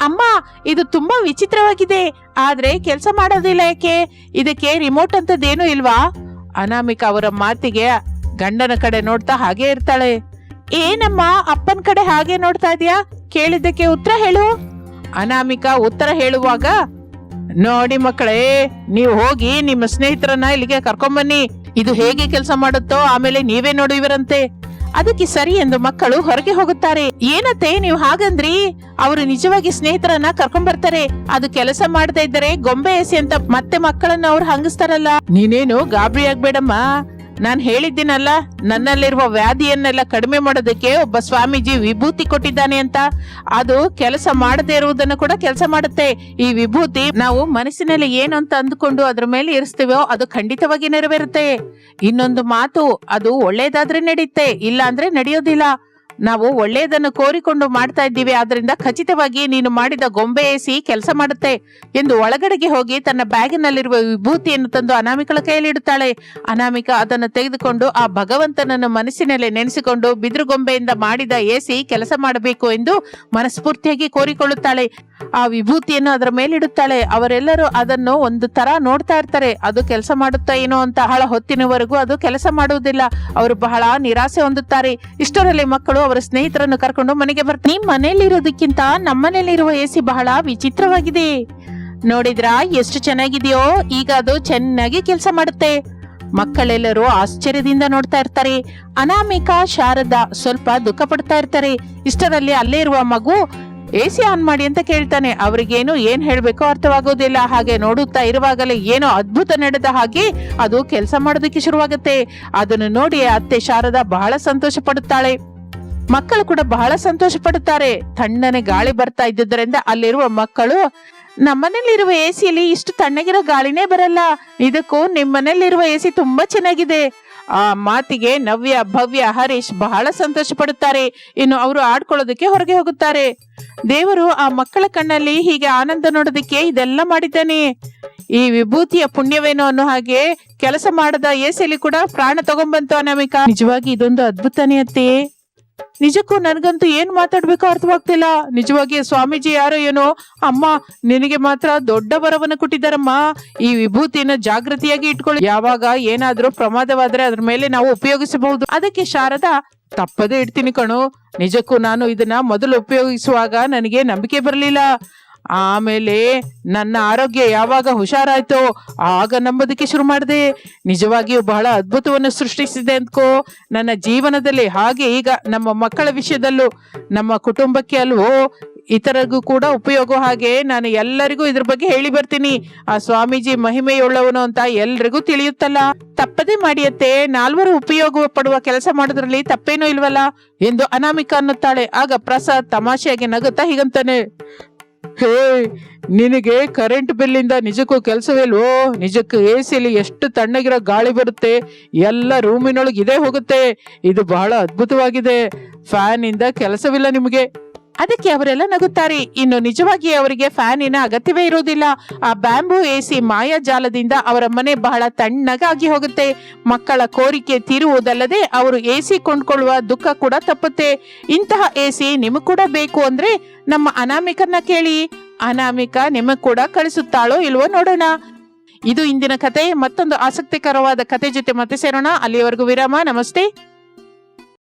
ಅಮ್ಮ, ಇದು ತುಂಬಾ ವಿಚಿತ್ರವಾಗಿದೆ. ಆದ್ರೆ ಕೆಲಸ ಮಾಡೋದಿಲ್ಲ ಯಾಕೆ? ಇದಕ್ಕೆ ರಿಮೋಟ್ ಅಂತದೇನು ಇಲ್ವಾ? ಅನಾಮಿಕ ಅವರ ಮಾತಿಗೆ ಗಂಡನ ಕಡೆ ನೋಡ್ತಾ ಹಾಗೆ ಇರ್ತಾಳೆ. ಏನಮ್ಮ, ಅಪ್ಪನ ಕಡೆ ಹಾಗೆ ನೋಡ್ತಾ ಇದೀಯಾ? ಕೇಳಿದ್ದಕ್ಕೆ ಉತ್ತರ ಹೇಳು. ಅನಾಮಿಕ ಉತ್ತರ ಹೇಳುವಾಗ, ನೋಡಿ ಮಕ್ಕಳೇ, ನೀವು ಹೋಗಿ ನಿಮ್ಮ ಸ್ನೇಹಿತರನ್ನ ಇಲ್ಲಿಗೆ ಕರ್ಕೊಂಬನ್ನಿ. ಇದು ಹೇಗೆ ಕೆಲಸ ಮಾಡುತ್ತೋ, ಆಮೇಲೆ ನೀವೇ ನೋಡುವಿರಂತೆ ಅದಕ್ಕೆ ಸರಿ ಎಂದು ಮಕ್ಕಳು ಹೊರಗೆ ಹೋಗುತ್ತಾರೆ. ಏನತ್ತೆ ನೀವು ಹಾಗಂದ್ರಿ? ಅವರು ನಿಜವಾಗಿ ಸ್ನೇಹಿತರನ್ನ ಕರ್ಕೊಂಡ್ ಬರ್ತಾರೆ. ಅದು ಕೆಲಸ ಮಾಡದೇ ಇದ್ದರೆ ಗೊಂಬೆ ಎಸಿ ಅಂತ ಮತ್ತೆ ಮಕ್ಕಳನ್ನ ಅವ್ರು ಹಂಗಿಸ್ತಾರಲ್ಲ. ನೀನೇನು ಗಾಬರಿ ಆಗ್ಬೇಡಮ್ಮ. ನಾನ್ ಹೇಳಿದ್ದೀನಲ್ಲ, ನನ್ನಲ್ಲಿರುವ ವ್ಯಾಧಿಯನ್ನೆಲ್ಲ ಕಡಿಮೆ ಮಾಡೋದಕ್ಕೆ ಒಬ್ಬ ಸ್ವಾಮೀಜಿ ವಿಭೂತಿ ಕೊಟ್ಟಿದ್ದಾನೆ ಅಂತ. ಅದು ಕೆಲಸ ಮಾಡದೇ ಇರುವುದನ್ನು ಕೂಡ ಕೆಲಸ ಮಾಡುತ್ತೆ. ಈ ವಿಭೂತಿ ನಾವು ಮನಸ್ಸಿನಲ್ಲಿ ಏನು ಅಂತ ಅಂದುಕೊಂಡು ಅದ್ರ ಮೇಲೆ ಇರಿಸ್ತೀವೋ ಅದು ಖಂಡಿತವಾಗಿ ನೆರವೇರುತ್ತೆ. ಇನ್ನೊಂದು ಮಾತು, ಅದು ಒಳ್ಳೇದಾದ್ರೆ ನಡೆಯುತ್ತೆ ಇಲ್ಲ ಅಂದ್ರೆ ನಡೆಯೋದಿಲ್ಲ. ನಾವು ಒಳ್ಳೆಯದನ್ನು ಕೋರಿಕೊಂಡು ಮಾಡ್ತಾ ಇದ್ದೀವಿ. ಆದ್ರಿಂದ ಖಚಿತವಾಗಿ ನೀನು ಮಾಡಿದ ಗೊಂಬೆ ಎಸಿ ಕೆಲಸ ಮಾಡುತ್ತೆ ಎಂದು ಒಳಗಡೆಗೆ ಹೋಗಿ ತನ್ನ ಬ್ಯಾಗಿನಲ್ಲಿರುವ ವಿಭೂತಿಯನ್ನು ತಂದು ಅನಾಮಿಕಳ ಕೈಯಲ್ಲಿ ಇಡುತ್ತಾಳೆ. ಅನಾಮಿಕ ಅದನ್ನು ತೆಗೆದುಕೊಂಡು ಆ ಭಗವಂತನನ್ನು ಮನಸ್ಸಿನಲ್ಲಿ ನೆನೆಸಿಕೊಂಡು ಬಿದಿರು ಗೊಂಬೆಯಿಂದ ಮಾಡಿದ ಎಸಿ ಕೆಲಸ ಮಾಡಬೇಕು ಎಂದು ಮನಸ್ಫೂರ್ತಿಯಾಗಿ ಕೋರಿಕೊಳ್ಳುತ್ತಾಳೆ. ಆ ವಿಭೂತಿಯನ್ನು ಅದರ ಮೇಲಿಡುತ್ತಾಳೆ ಅವರೆಲ್ಲರೂ ಅದನ್ನು ಒಂದು ತರ ನೋಡ್ತಾ ಇರ್ತಾರೆ. ಅದು ಕೆಲಸ ಮಾಡುತ್ತಾ ಏನೋ ಅಂತ ಬಹಳ ಹೊತ್ತಿನವರೆಗೂ ಅದು ಕೆಲಸ ಮಾಡುವುದಿಲ್ಲ. ಅವರು ಬಹಳ ನಿರಾಸೆ ಹೊಂದುತ್ತಾರೆ. ಇಷ್ಟರಲ್ಲಿ ಮಕ್ಕಳು ಅವರ ಸ್ನೇಹಿತರನ್ನು ಕರ್ಕೊಂಡು ಮನೆಗೆ ಬರ್ತಾರೆ ನಿಮ್ ಮನೆಯಲ್ಲಿರೋದಕ್ಕಿಂತ ನಮ್ಮನೇಲಿರುವ ಎಸಿ ಬಹಳ ವಿಚಿತ್ರವಾಗಿದೆ. ನೋಡಿದ್ರಾ ಎಷ್ಟು ಚೆನ್ನಾಗಿದೆಯೋ, ಈಗ ಅದು ಚೆನ್ನಾಗಿ ಕೆಲಸ ಮಾಡುತ್ತೆ. ಮಕ್ಕಳೆಲ್ಲರೂ ಆಶ್ಚರ್ಯದಿಂದ ನೋಡ್ತಾ ಇರ್ತಾರೆ. ಅನಾಮಿಕಾ ಶಾರದಾ ಸ್ವಲ್ಪ ದುಃಖ ಪಡ್ತಾ ಇರ್ತಾರೆ. ಇಷ್ಟರಲ್ಲಿ ಅಲ್ಲೇ ಇರುವ ಮಗು ಎಸಿ ಆನ್ ಮಾಡಿ ಅಂತ ಕೇಳ್ತಾನೆ. ಅವ್ರಿಗೇನು ಏನ್ ಹೇಳ್ಬೇಕೋ ಅರ್ಥವಾಗೋದಿಲ್ಲ. ಹಾಗೆ ನೋಡುತ್ತಾ ಇರುವಾಗಲೇ ಏನೋ ಅದ್ಭುತ ನಡೆದ ಹಾಗೆ ಅದು ಕೆಲಸ ಮಾಡೋದಕ್ಕೆ ಶುರುವಾಗುತ್ತೆ. ಅದನ್ನು ನೋಡಿ ಅತ್ತೆ ಶಾರದಾ ಬಹಳ ಸಂತೋಷ ಪಡುತ್ತಾಳೆ. ಮಕ್ಕಳು ಕೂಡ ಬಹಳ ಸಂತೋಷ ಪಡುತ್ತಾರೆ ತಣ್ಣನೆ ಗಾಳಿ ಬರ್ತಾ ಇದ್ದುದರಿಂದ ಅಲ್ಲಿರುವ ಮಕ್ಕಳು, ನಮ್ಮನೇಲಿರುವ ಎಸಿಯಲ್ಲಿ ಇಷ್ಟು ತಣ್ಣಗಿರೋ ಗಾಳಿನೇ ಬರಲ್ಲ. ಇದಕ್ಕೂ ನಿಮ್ಮನೇಲಿರುವ ಎಸಿ ತುಂಬಾ ಚೆನ್ನಾಗಿದೆ. ಆ ಮಾತಿಗೆ ನವ್ಯ, ಭವ್ಯ ಹರೀಶ್ ಬಹಳ ಸಂತೋಷ ಪಡುತ್ತಾರೆ ಇನ್ನು ಅವರು ಆಡ್ಕೊಳ್ಳೋದಕ್ಕೆ ಹೊರಗೆ ಹೋಗುತ್ತಾರೆ. ದೇವರು ಆ ಮಕ್ಕಳ ಕಣ್ಣಲ್ಲಿ ಹೀಗೆ ಆನಂದ ನೋಡೋದಕ್ಕೆ ಇದೆಲ್ಲ ಮಾಡಿದ್ದಾನೆ. ಈ ವಿಭೂತಿಯ ಪುಣ್ಯವೇನೋ ಅನ್ನೋ ಹಾಗೆ ಕೆಲಸ ಮಾಡದ ಸಿಯಲ್ಲಿ ಕೂಡ ಪ್ರಾಣ ತಗೊಂಬಂತು ಅನಾಮಿಕ. ನಿಜವಾಗಿ ಇದೊಂದು ಅದ್ಭುತನೇ ಅತ್ತೆ. ನಿಜಕ್ಕೂ ನನಗಂತೂ ಏನ್ ಮಾತಾಡ್ಬೇಕೋ ಅರ್ಥವಾಗ್ತಿಲ್ಲ. ನಿಜವಾಗಿ ಸ್ವಾಮೀಜಿ ಯಾರೋ ಏನೋ, ಅಮ್ಮ, ನಿನಗೆ ಮಾತ್ರ ದೊಡ್ಡ ವರವನ್ನು ಕೊಟ್ಟಿದ್ದಾರಮ್ಮ. ಈ ವಿಭೂತಿಯನ್ನ ಜಾಗೃತಿಯಾಗಿ ಇಟ್ಕೊಳ್ಳಿ. ಯಾವಾಗ ಏನಾದ್ರೂ ಪ್ರಮಾದವಾದ್ರೆ ಅದ್ರ ಮೇಲೆ ನಾವು ಉಪಯೋಗಿಸಬಹುದು. ಅದಕ್ಕೆ ಶಾರದಾ, ತಪ್ಪದೇ ಇಡ್ತೀನಿ ಕಣು. ನಿಜಕ್ಕೂ ನಾನು ಇದನ್ನ ಮೊದಲು ಉಪಯೋಗಿಸುವಾಗ ನನಗೆ ನಂಬಿಕೆ ಬರಲಿಲ್ಲ. ಆಮೇಲೆ ನನ್ನ ಆರೋಗ್ಯ ಯಾವಾಗ ಹುಷಾರಾಯ್ತೋ ಆಗ ನಂಬೋದಕ್ಕೆ ಶುರು ಮಾಡಿದೆ. ನಿಜವಾಗಿಯೂ ಬಹಳ ಅದ್ಭುತವನ್ನು ಸೃಷ್ಟಿಸಿದೆ ಅಂದ್ಕೋ. ನನ್ನ ಜೀವನದಲ್ಲಿ ಹಾಗೆ ಈಗ ನಮ್ಮ ಮಕ್ಕಳ ವಿಷಯದಲ್ಲೂ, ನಮ್ಮ ಕುಟುಂಬಕ್ಕೆ ಅಲ್ವೋ, ಇತರರಿಗೂ ಕೂಡ ಉಪಯೋಗ ಹಾಗೆ ನಾನು ಎಲ್ಲರಿಗೂ ಇದ್ರ ಬಗ್ಗೆ ಹೇಳಿ ಬರ್ತೀನಿ. ಆ ಸ್ವಾಮೀಜಿ ಮಹಿಮೆಯುಳ್ಳವನು ಅಂತ ಎಲ್ರಿಗೂ ತಿಳಿಯುತ್ತಲ್ಲ. ತಪ್ಪದೇ ಮಾಡಿಯತ್ತೆ ನಾಲ್ವರು ಉಪಯೋಗ ಪಡುವ ಕೆಲಸ ಮಾಡೋದ್ರಲ್ಲಿ ತಪ್ಪೇನೂ ಇಲ್ವಲ್ಲ? ಎಂದು ಅನಾಮಿಕ ಅನ್ನುತ್ತಾಳೆ. ಆಗ ಪ್ರಸಾದ್ ತಮಾಷೆಯಾಗಿ ನಗುತ್ತಾ ಹೀಗಂತಾನೆ ಹೇ, ನಿನಗೆ ಕರೆಂಟ್ ಬಿಲ್ಲಿಂದ ನಿಜಕ್ಕೂ ಕೆಲಸವಿಲ್ವೋ? ನಿಜಕ್ಕೂ ಎ ಸಿಲಿ ಎಷ್ಟು ತಣ್ಣಗಿರೋ ಗಾಳಿ ಬರುತ್ತೆ? ಎಲ್ಲ ರೂಮಿನೊಳಗೆ ಇದೇ ಹೋಗುತ್ತೆ. ಇದು ಬಹಳ ಅದ್ಭುತವಾಗಿದೆ. ಫ್ಯಾನಿಂದ ಕೆಲಸವಿಲ್ಲ ನಿಮಗೆ. ಅದಕ್ಕೆ ಅವರೆಲ್ಲ ನಗುತ್ತಾರೆ. ಇನ್ನು ನಿಜವಾಗಿ ಅವರಿಗೆ ಫ್ಯಾನಿನ ಅಗತ್ಯವೇ ಇರುವುದಿಲ್ಲ. ಆ ಬ್ಯಾಂಬೂ ಎಸಿ ಮಾಯಾಜಾಲದಿಂದ ಅವರ ಮನೆ ಬಹಳ ತಣ್ಣಗಾಗಿ ಹೋಗುತ್ತೆ. ಮಕ್ಕಳ ಕೋರಿಕೆ ತೀರುವುದಲ್ಲದೆ ಅವರು ಎಸಿ ಕೊಂಡ್ಕೊಳ್ಳುವ ದುಃಖ ಕೂಡ ತಪ್ಪುತ್ತೆ. ಇಂತಹ ಎಸಿ ನಿಮಗ್ ಕೂಡ ಬೇಕು ಅಂದ್ರೆ ನಮ್ಮ ಅನಾಮಿಕನ್ನ ಕೇಳಿ. ಅನಾಮಿಕ ನಿಮಗ್ ಕೂಡ ಕಳಿಸುತ್ತಾಳೋ ಇಲ್ವೋ ನೋಡೋಣ. ಇದು ಇಂದಿನ ಕತೆ. ಮತ್ತೊಂದು ಆಸಕ್ತಿಕರವಾದ ಕತೆ ಜೊತೆ ಮತ್ತೆ ಸೇರೋಣ. ಅಲ್ಲಿಯವರೆಗೂ ವಿರಾಮ. ನಮಸ್ತೆ.